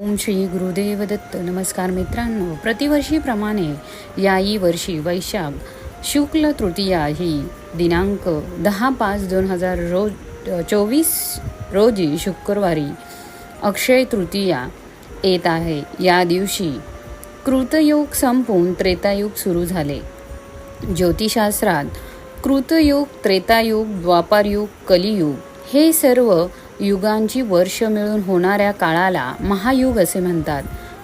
ओम श्री गुरुदेव दत्त नमस्कार मित्रांनो. प्रतिवर्षीप्रमाणे याही वर्षी वैशाख शुक्ल तृतीया ही दिनांक दहा पाच दोन हजार रोज चोवीस रोजी शुक्रवारी अक्षय तृतीया येत आहे. या दिवशी कृतयोग संपून त्रेतायुग सुरू झाले. ज्योतिषशास्त्रात कृतयुग त्रेतायुग द्वापारयुग कलियुग हे सर्व युगांची वर्ष मिळून होणाऱ्या काळाला महायुग असे म्हणतात.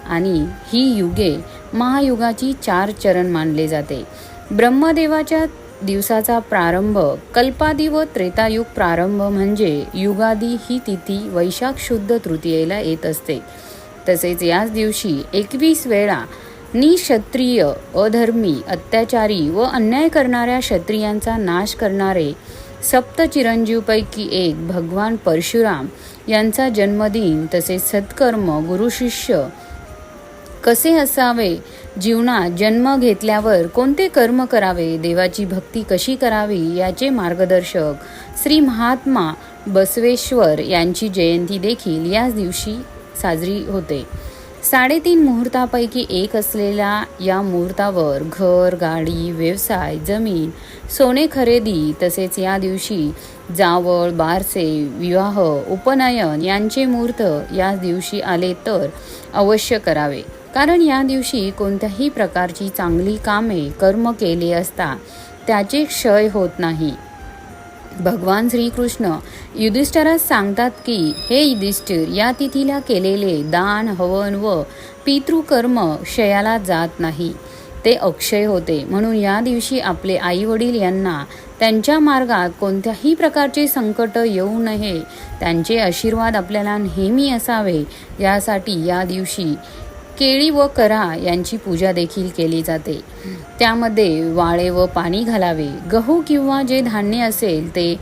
आणि ही युगे महायुगाची चार चरण मानले जाते. ब्रह्मदेवाच्या दिवसाचा प्रारंभ कल्पादी व त्रेतायुग प्रारंभ म्हणजे युगादी ही तिथी वैशाख शुद्ध तृतीयेला येत असते. तसेच याच दिवशी एकवीस वेळा निक्षत्रिय अधर्मी अत्याचारी व अन्याय करणाऱ्या क्षत्रियांचा नाश करणारे सप्त चिरंजीवपैकी एक भगवान परशुराम यांचा जन्मदिन तसेच सत्कर्म गुरुशिष्य कसे असावे जीवनात जन्म घेतल्यावर कोणते कर्म करावे देवाची भक्ती कशी करावी याचे मार्गदर्शक श्री महात्मा बसवेश्वर यांची जयंती देखील याच दिवशी साजरी होते. साडेतीन मुहूर्तापैकी एक असलेल्या या मुहूर्तावर घर गाडी व्यवसाय जमीन सोने खरेदी तसेच या दिवशी जावळ बारसे विवाह उपनयन यांचे मुहूर्त या दिवशी आले तर अवश्य करावे. कारण या दिवशी कोणत्याही प्रकारची चांगली कामे कर्म केले असता त्याचे क्षय होत नाही. भगवान श्रीकृष्ण युधिष्ठरास सांगतात की हे युधिष्ठिर या तिथीला केलेले दान हवन व पितृकर्म क्षयाला जात नाही. ते अक्षय होते. म्हणून या दिवशी आपले आई वडील यांना त्यांच्या मार्गात कोणत्याही प्रकारचे संकट येऊ नये. त्यांचे आशीर्वाद आपल्याला नेहमी असावे. यासाठी या दिवशी केळी व करा यांची पूजा देखील केली जाते. त्यामध्ये वाळे व पाणी घालावे. गहू किंवा जे धान्य असेल ते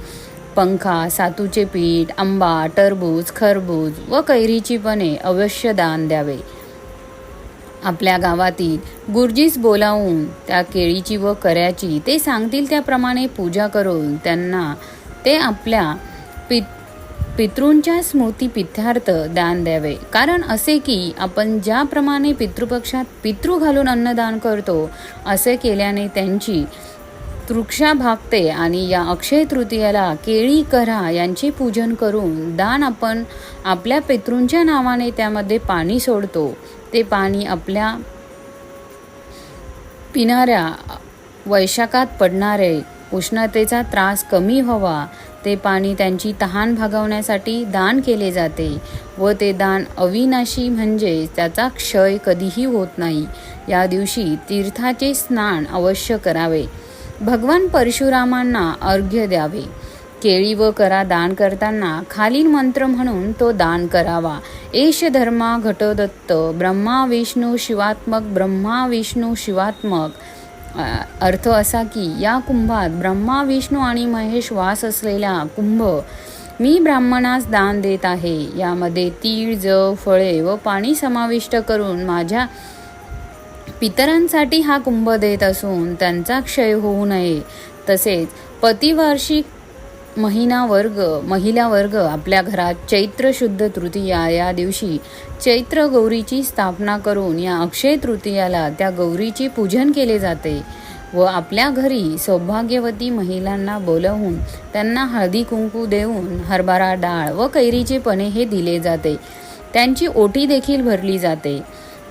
पंखा सातूचे पीठ आंबा टरबूज खरबूज व कैरीची पणे अवश्य दान द्यावे. आपल्या गावातील गुरुजीस बोलावून त्या केळीची व कर्याची ते सांगतील त्याप्रमाणे पूजा करून त्यांना ते आपल्या पित पितृंच्या स्मृती पित्यार्थ दान द्यावे. कारण असे की आपण ज्याप्रमाणे पितृपक्षात पितृ घालून अन्नदान करतो असे केल्याने त्यांची तृक्षा भागते आणि या अक्षय तृतीयाला केळी करा यांचे पूजन करून दान आपण आपल्या पितृंच्या नावाने त्यामध्ये पाणी सोडतो. ते पाणी आपल्या पिणाऱ्या वैशाखात पडणारे उष्णतेचा त्रास कमी व्हावा. ते पाणी त्यांची तहान भागवण्यासाठी दान केले जाते व ते दान अविनाशी म्हणजे त्याचा क्षय कधीही होत नाही. या दिवशी तीर्थाचे स्नान अवश्य करावे. भगवान परशुरामांना अर्घ्य द्यावे. केळी व करा दान करताना खालील मंत्र म्हणून तो दान करावा. एश धर्मा घटोदत्त ब्रह्मा विष्णू शिवात्मक ब्रह्मा विष्णू शिवात्मक. अर्थ असा की या कुंभात ब्रह्मा विष्णू आणि महेश वास असलेला कुंभ मी ब्राह्मणास दान देत आहे. यामध्ये तीळ जव फळे व पाणी समाविष्ट करून माझ्या पितरांसाठी हा कुंभ देत असून त्यांचा क्षय होऊ नये. तसेच पतिवार्षिक महिना वर्ग महिला वर्ग आपल्या घरात चैत्र शुद्ध तृतीया या दिवशी चैत्र गौरीची स्थापना करून या अक्षय तृतीयाला त्या गौरीचे पूजन केले जाते व आपल्या घरी सौभाग्यवती महिलांना बोलवून त्यांना हळदी कुंकू देऊन हरभरा डाळ व कैरीचे पणे हे दिले जाते. त्यांची ओटी देखील भरली जाते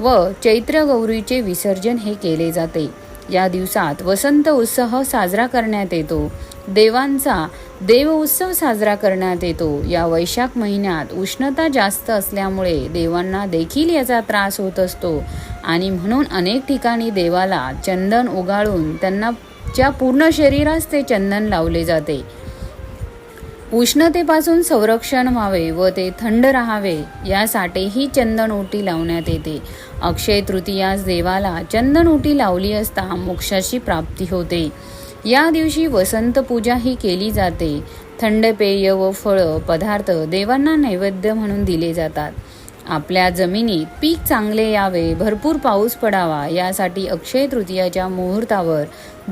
व चैत्र गौरीचे विसर्जन हे केले जाते. या दिवसात वसंत उत्सव साजरा करण्यात येतो. देवांचा देव उत्सव साजरा करण्यात येतो. या वैशाख महिन्यात उष्णता जास्त असल्यामुळे देवांना देखील याचा त्रास होत असतो. आणि म्हणून अनेक ठिकाणी देवाला चंदन उगाळून त्यांना च्या पूर्ण शरीरास ते चंदन लावले जाते. उष्णतेपासून संरक्षण व्हावे व ते थंड राहावे यासाठीही चंदन ओटी लावण्यात येते. अक्षय तृतीयास देवाला चंदन ओटी लावली असता मोक्षाची प्राप्ती होते. या दिवशी वसंत पूजा ही केली जाते. थंड पेय व फळं पदार्थ देवांना नैवेद्य म्हणून दिले जातात. आपल्या जमिनीत पीक चांगले यावे भरपूर पाऊस पडावा यासाठी अक्षय तृतीयाच्या मुहूर्तावर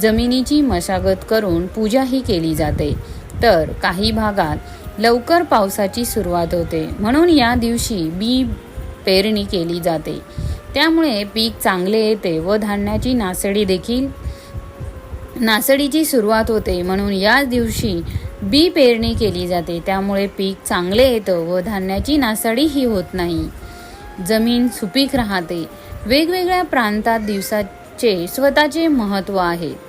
जमिनीची मशागत करून पूजाही केली जाते. तर काही भागात लवकर पावसाची सुरुवात होते. म्हणून या दिवशी बी पेरणी केली जाते. त्यामुळे पीक चांगले येते व धान्याची नासडी देखील नासडीची सुरुवात होते म्हणून याच दिवशी बी पेरणी केली जाते. त्यामुळे पीक चांगले येतं व धान्याची नासाडीही होत नाही. जमीन सुपीक राहते. वेगवेगळ्या प्रांतात दिवसाचे स्वतःचे महत्त्व आहे.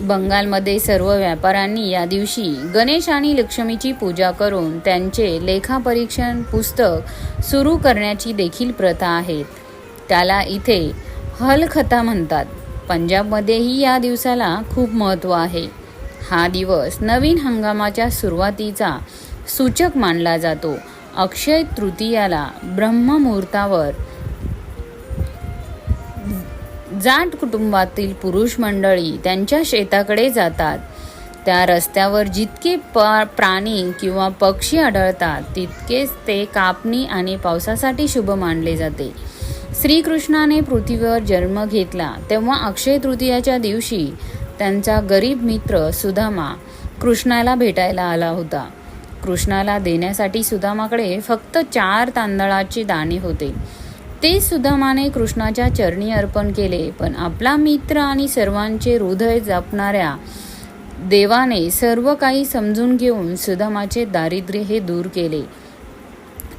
बंगालमध्ये सर्व व्यापाऱ्यांनी या दिवशी गणेश आणि लक्ष्मीची पूजा करून त्यांचे लेखापरीक्षण पुस्तक सुरू करण्याची देखील प्रथा आहे. त्याला इथे हलखता म्हणतात. पंजाबमध्येही या दिवसाला खूप महत्त्व आहे. हा दिवस नवीन हंगामाच्या सुरुवातीचा सूचक मानला जातो. अक्षय तृतीयाला ब्रह्ममुहूर्तावर जाट कुटुंबातील पुरुष मंडळी त्यांच्या शेताकडे जातात. त्या रस्त्यावर जितके प प्राणी किंवा पक्षी आढळतात तितकेच ते कापणी आणि पावसासाठी शुभ मानले जाते. श्रीकृष्णाने पृथ्वीवर जन्म घेतला तेव्हा अक्षय तृतीयाच्या दिवशी त्यांचा गरीब मित्र सुदामा कृष्णाला भेटायला आला होता. कृष्णाला देण्यासाठी सुदामाकडे फक्त चार तांदळाचे दाणे होते. ते सुदामाने कृष्णाच्या चरणी अर्पण केले पण आपला मित्र आणि सर्वांचे हृदय जपणाऱ्या देवाने सर्व काही समजून घेऊन सुदामाचे दारिद्र्य हे दूर केले.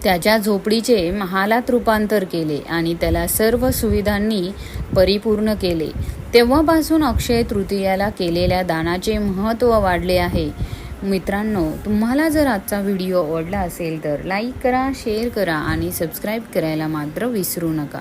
त्याच्या झोपडीचे महालात रूपांतर केले आणि त्याला सर्व सुविधांनी परिपूर्ण केले. तेव्हापासून अक्षय तृतीयाला केलेल्या दानाचे महत्त्व वाढले आहे. मित्रांनो तुम्हाला जर आजचा व्हिडिओ आवडला असेल तर लाईक करा शेअर करा आणि सबस्क्राईब करायला मात्र विसरू नका.